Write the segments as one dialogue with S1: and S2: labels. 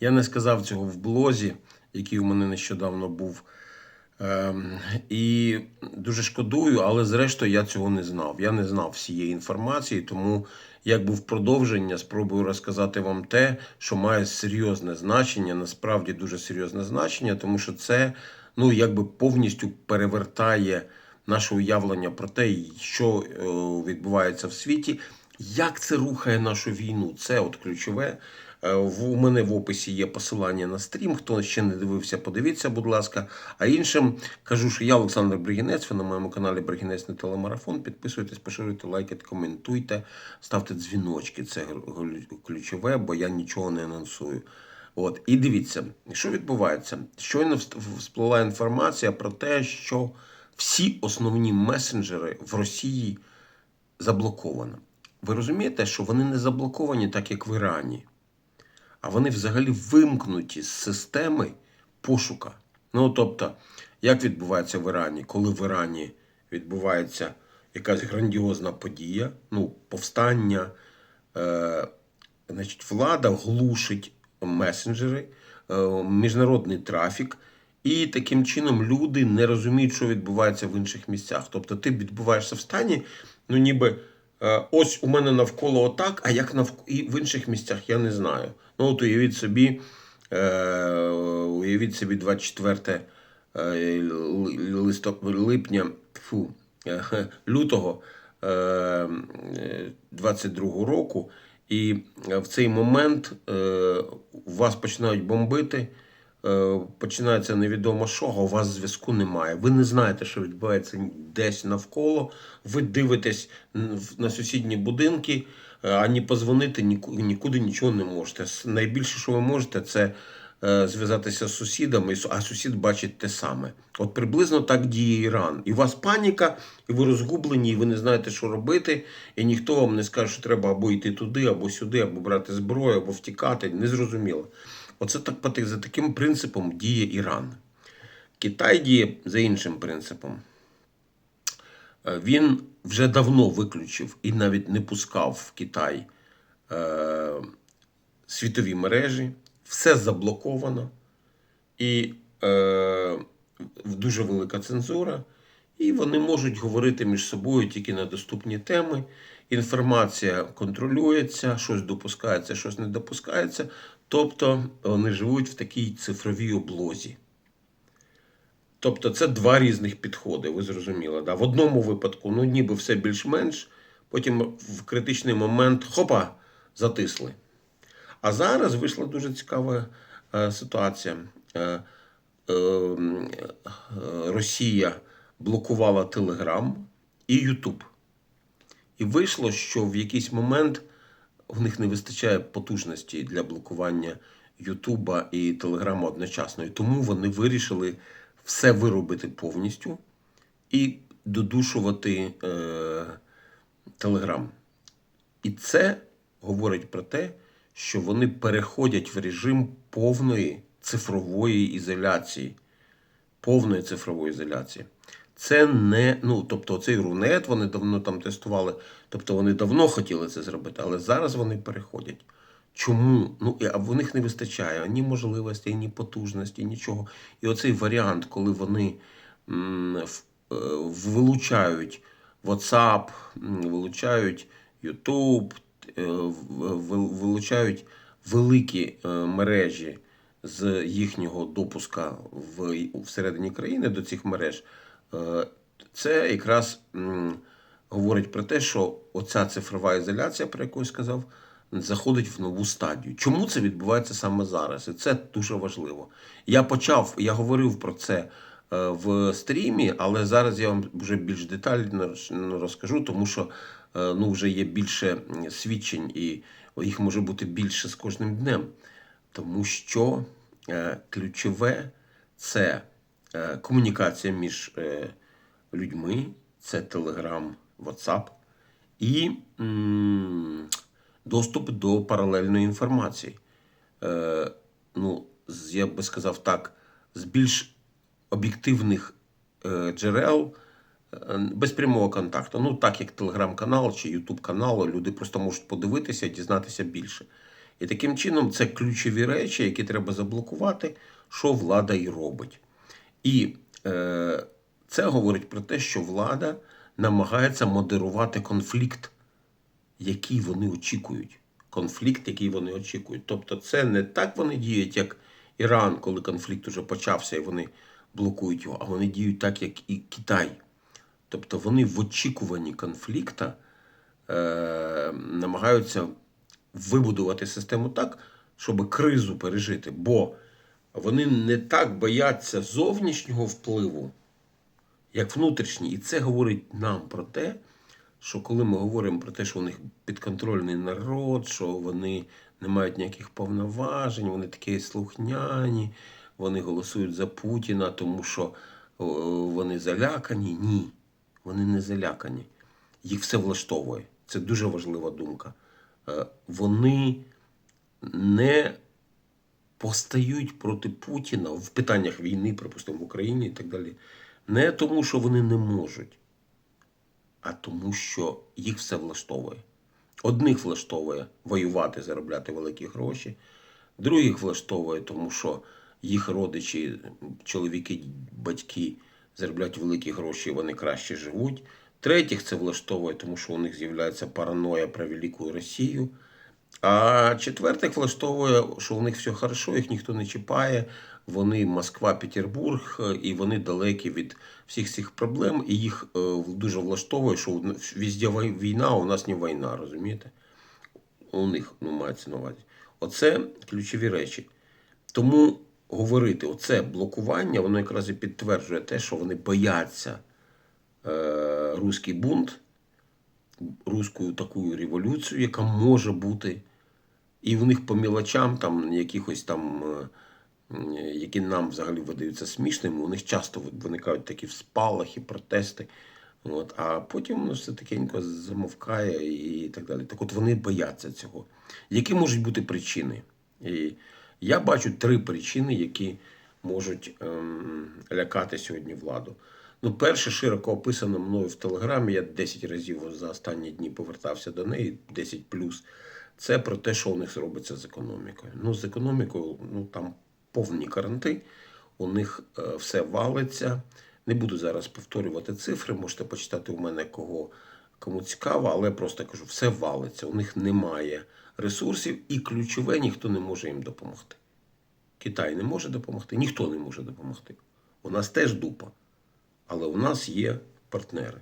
S1: Я не сказав цього в блозі, який у мене нещодавно був. Ем, і дуже шкодую, але зрештою я цього не знав. Я не знав всієї інформації, тому як був продовження, спробую розказати вам те, що має серйозне значення, насправді дуже серйозне значення, тому що це ну, якби повністю перевертає наше уявлення про те, що е, відбувається в світі, як це рухає нашу війну. Це от ключове. Е, У мене в описі є посилання на стрім. Хто ще не дивився, подивіться, будь ласка. А іншим кажу, що я Олександр Бригінець. Ви на моєму каналі Бригінець на телемарафон. Підписуйтесь, поширюйте, лайкайте, коментуйте, ставте дзвіночки. Це ключове, бо я нічого не анонсую. От і дивіться, що відбувається. Щойно всплила інформація про те, що всі основні месенджери в Росії заблоковано. Ви розумієте, що вони не заблоковані так, як в Ірані, а вони взагалі вимкнуті з системи пошука. Ну, тобто, як відбувається в Ірані, коли в Ірані відбувається якась грандіозна подія, ну, повстання, е, значить, влада глушить месенджери, е, міжнародний трафік, і таким чином люди не розуміють, що відбувається в інших місцях. Тобто ти відбуваєшся в стані, ну ніби ось у мене навколо отак, а як навк... і в інших місцях я не знаю. Ну, от уявіть собі, е, уявіть собі 24 е, ли- липня, фу, е, лютого е, 22 року, і в цей момент е, вас починають бомбити, е, починається невідомо що, а у вас зв'язку немає. Ви не знаєте, що відбувається десь навколо. Ви дивитесь на сусідні будинки, е, ані позвонити нікуди нічого не можете. Найбільше, що ви можете, це е, зв'язатися з сусідами, а сусід бачить те саме. От приблизно так діє Іран. І у вас паніка, і ви розгублені, і ви не знаєте, що робити, і ніхто вам не скаже, що треба або йти туди, або сюди, або брати зброю, або втікати. Незрозуміло. Оце так за таким принципом діє Іран. Китай діє за іншим принципом. Е, Він вже давно виключив і навіть не пускав в Китай е, світові мережі, все заблоковано, і е, дуже велика цензура, і вони можуть говорити між собою тільки на доступні теми. Інформація контролюється, щось допускається, щось не допускається. Тобто вони живуть в такій цифровій облозі. Тобто це два різних підходи, ви зрозуміли. Да? В одному випадку, ну ніби все більш-менш, потім в критичний момент хопа, затисли. А зараз вийшла дуже цікава е, ситуація. Е, е, е, Росія блокувала Телеграм і Ютуб. І вийшло, що в якийсь момент в них не вистачає потужності для блокування Ютуба і Телеграма одночасно. І тому вони вирішили все виробити повністю і додушувати е, Телеграм. І це говорить про те, що вони переходять в режим повної цифрової ізоляції. Повної цифрової ізоляції. Це не, ну, тобто цей рунет вони давно там тестували, тобто вони давно хотіли це зробити, але зараз вони переходять. Чому? Ну, а в них не вистачає ні можливостей, ні потужності, нічого. І оцей варіант, коли вони е, вилучають WhatsApp, вилучають YouTube, е, вилучають великі е, мережі з їхнього допуска в, всередині країни до цих мереж, це якраз говорить про те, що оця цифрова ізоляція, про яку я сказав, заходить в нову стадію. Чому це відбувається саме зараз? І це дуже важливо. Я почав, я говорив про це е, в стрімі, але зараз я вам вже більш детально розкажу, тому що е, ну, вже є більше свідчень, і їх може бути більше з кожним днем. Тому що е, ключове це е, комунікація між е, людьми, це Telegram, WhatsApp і доступ до паралельної інформації. Е, ну, я би сказав так, з більш об'єктивних е, джерел, е, без прямого контакту. Ну, так як телеграм-канал чи Ютуб канал, люди просто можуть подивитися і дізнатися більше. І таким чином це ключові речі, які треба заблокувати, що влада і робить. І е, це говорить про те, що влада намагається модерувати конфлікт, який вони очікують. Конфлікт, який вони очікують. Тобто, це не так вони діють, як Іран, коли конфлікт уже почався і вони блокують його, а вони діють так, як і Китай. Тобто вони в очікуванні конфлікта е, намагаються вибудувати систему так, щоб кризу пережити. Бо вони не так бояться зовнішнього впливу, як внутрішній. І це говорить нам про те, що коли ми говоримо про те, що у них підконтрольний народ, що вони не мають ніяких повноважень, вони такі слухняні, вони голосують за Путіна, тому що вони залякані. Ні, вони не залякані. Їх все влаштовує. Це дуже важлива думка. Е, Вони не постають проти Путіна в питаннях війни, припустимо, в Україні і так далі. Не тому, що вони не можуть, а тому, що їх все влаштовує. Одних влаштовує воювати, заробляти великі гроші, других влаштовує, тому що їх родичі, чоловіки, батьки заробляють великі гроші, і вони краще живуть. Третіх це влаштовує, тому що у них з'являється параноя про велику Росію. А четвертих влаштовує, що у них все хорошо, їх ніхто не чіпає. Вони Москва, Петербург, е, і вони далекі від всіх цих проблем. І їх е, дуже влаштовує, що везде вой- війна, а у нас не війна, розумієте? У них ну, мається на увазі. Оце ключові речі. Тому говорити, оце блокування, воно якраз і підтверджує те, що вони бояться е, руський бунт, руську таку революцію, яка може бути. І в них по мілочам, там якихось там, е, які нам взагалі видаються смішними, у них часто виникають такі спалахи, протести. От, а потім воно все такенько замовкає і так далі. Так от вони бояться цього. Які можуть бути причини? І я бачу три причини, які можуть ем, лякати сьогодні владу. Ну, перше, широко описано мною в Телеграмі, я 10 разів за останні дні повертався до неї, 10 плюс. Це про те, що у них робиться з економікою. Ну, з економікою, ну там повні каранти, у них е, все валиться. Не буду зараз повторювати цифри, можете почитати у мене кого кому цікаво, але просто кажу, все валиться. У них немає ресурсів, і ключове ніхто не може їм допомогти. Китай не може допомогти, ніхто не може допомогти. У нас теж дупа, але у нас є партнери.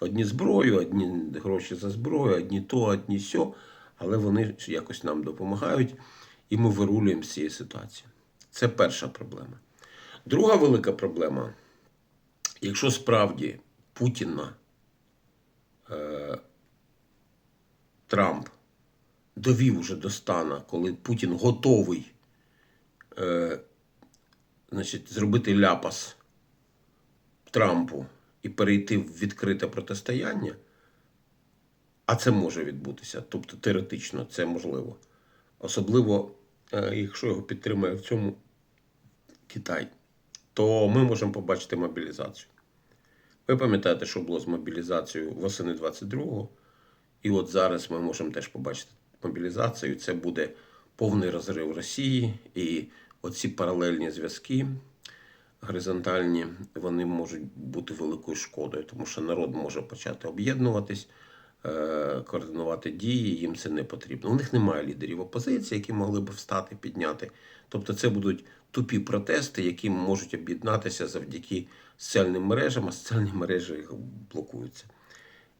S1: Одні зброю, одні гроші за зброю, одні то, одні сьо, але вони якось нам допомагають, і ми вирулюємо з цієї ситуації. Це перша проблема. Друга велика проблема, якщо справді Путіна е, Трамп довів уже до стана, коли Путін готовий е, значить, зробити ляпас Трампу і перейти в відкрите протистояння, а це може відбутися. Тобто теоретично це можливо. Особливо, е, якщо його підтримує в цьому Китай, то ми можемо побачити мобілізацію. Ви пам'ятаєте, що було з мобілізацією восени 22-го, і от зараз ми можемо теж побачити мобілізацію. Це буде повний розрив Росії, і оці паралельні зв'язки горизонтальні, вони можуть бути великою шкодою, тому що народ може почати об'єднуватись, е, координувати дії, їм це не потрібно. У них немає лідерів опозиції, які могли б встати, підняти. Тобто це будуть тупі протести, які можуть об'єднатися завдяки соціальним мережам, а соціальні мережі їх блокуються.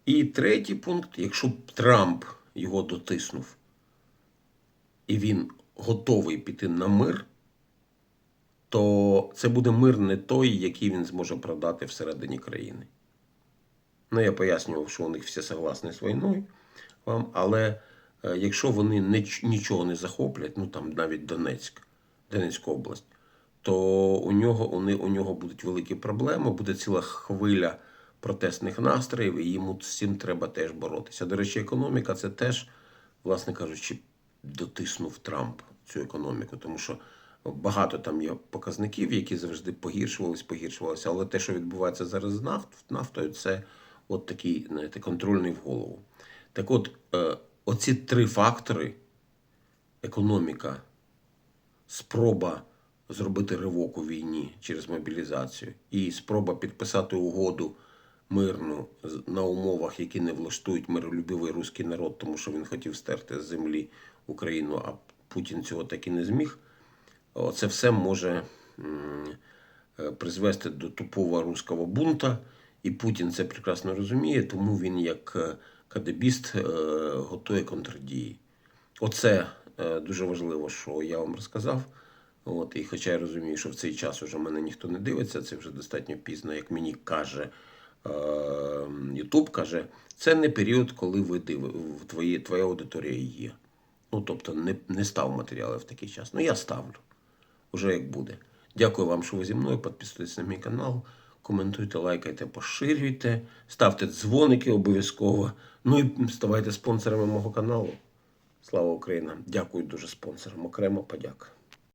S1: І третій пункт: якщо б Трамп його дотиснув, і він готовий піти на мир, то це буде мир не той, який він зможе продати всередині країни. Ну, я пояснював, що у них всі согласні з війною вам, але е, якщо вони не, нічого не захоплять, ну там навіть Донецьк, Донецька область, то у нього, у, у нього будуть великі проблеми, буде ціла хвиля протестних настроїв, і йому з цим треба теж боротися. До речі, економіка це теж, власне кажучи, дотиснув Трамп цю економіку, тому що багато там є показників, які завжди погіршувались, погіршувалися. Але те, що відбувається зараз з нафт, нафтою, це от такий, знаєте, контрольний в голову. Так от, е, оці три фактори економіка, спроба зробити ривок у війні через мобілізацію і спроба підписати угоду мирну на умовах, які не влаштують миролюбивий руський народ, тому що він хотів стерти з землі Україну, а Путін цього так і не зміг. Це все може е, призвести до тупого руського бунта, і Путін це прекрасно розуміє, тому він, як е, кадебіст, е, готує контрдії. Оце дуже важливо, що я вам розказав. От, і хоча я розумію, що в цей час уже мене ніхто не дивиться, це вже достатньо пізно, як мені каже Ютуб, каже, це не період, коли ви див... твої, твоя аудиторія є. Ну, тобто не, не став матеріали в такий час. Ну, я ставлю. Уже як буде. Дякую вам, що ви зі мною. Підписуйтесь на мій канал, коментуйте, лайкайте, поширюйте, ставте дзвоники обов'язково. Ну і ставайте спонсорами мого каналу. Слава Україна! Дякую дуже спонсорам. Окремо подяка.